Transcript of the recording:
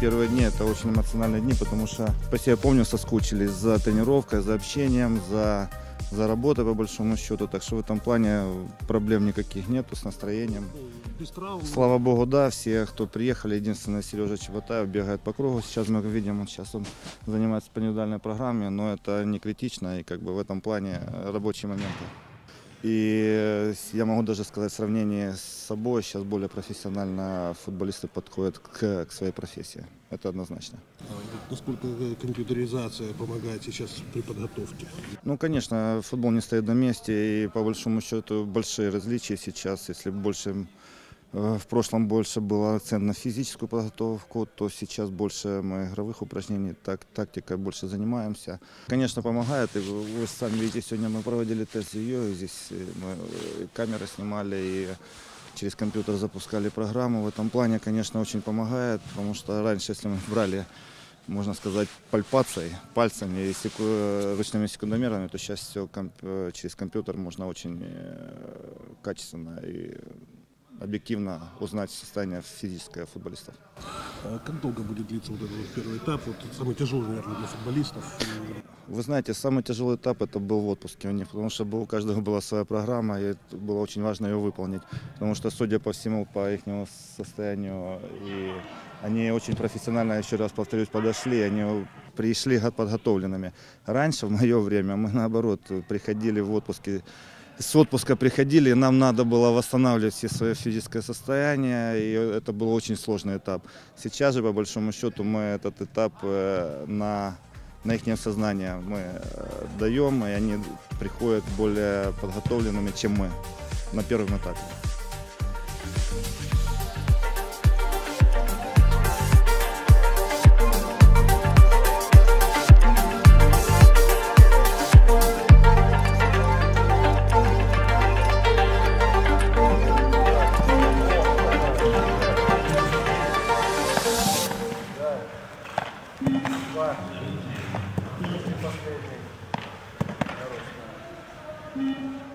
дни это очень эмоциональные дни, потому что, по себе помню, соскучились за тренировкой, за общением, за, за работой по большому счету. Так что в этом плане проблем никаких нету с настроением. Слава богу, да, все, кто приехали, единственное, Сережа Чеботаев бегает по кругу. Сейчас мы видим, он сейчас он занимается по индивидуальной программе, но это не критично, и как бы в этом плане рабочие моменты. И э, я могу даже сказать, в сравнении с собой сейчас более профессионально футболисты подходят к, к своей профессии. Это однозначно. А Насколько э, компьютеризация помогает сейчас при подготовке? Ну, конечно, футбол не стоит на месте, и по большому счету большие различия сейчас. Если больше в прошлом больше был акцент на физическую подготовку, то сейчас больше мы игровых упражнений, так, тактикой больше занимаемся. Конечно, помогает. И вы сами видите, сегодня мы проводили тест ее, здесь э, мы э, камеры снимали и через компьютер запускали программу. В этом плане, конечно, очень помогает, потому что раньше, если мы брали можно сказать, пальпацией, пальцами и секу- э, ручными секундомерами, то сейчас все через компьютер можно очень э, качественно и объективно узнать состояние физическое футболистов. А Как долго будет длиться вот этот вот первый этап? Вот самый тяжелый, наверное, для футболистов. Вы знаете, самый тяжелый этап это был в отпуске у них, потому что у каждого была своя программа, и было очень важно ее выполнить. Потому что, судя по всему, по их состоянию, и они очень профессионально, еще раз повторюсь, подошли, они пришли го- подготовленными. Раньше, в мое время, мы наоборот приходили в отпуске, с отпуска приходили, нам надо было восстанавливать все свое физическое состояние, и это был очень сложный этап. Сейчас же, по большому счету, мы этот этап э, на на их сознание мы э, даем, и они приходят более подготовленными, чем мы на первом этапе. Thank you.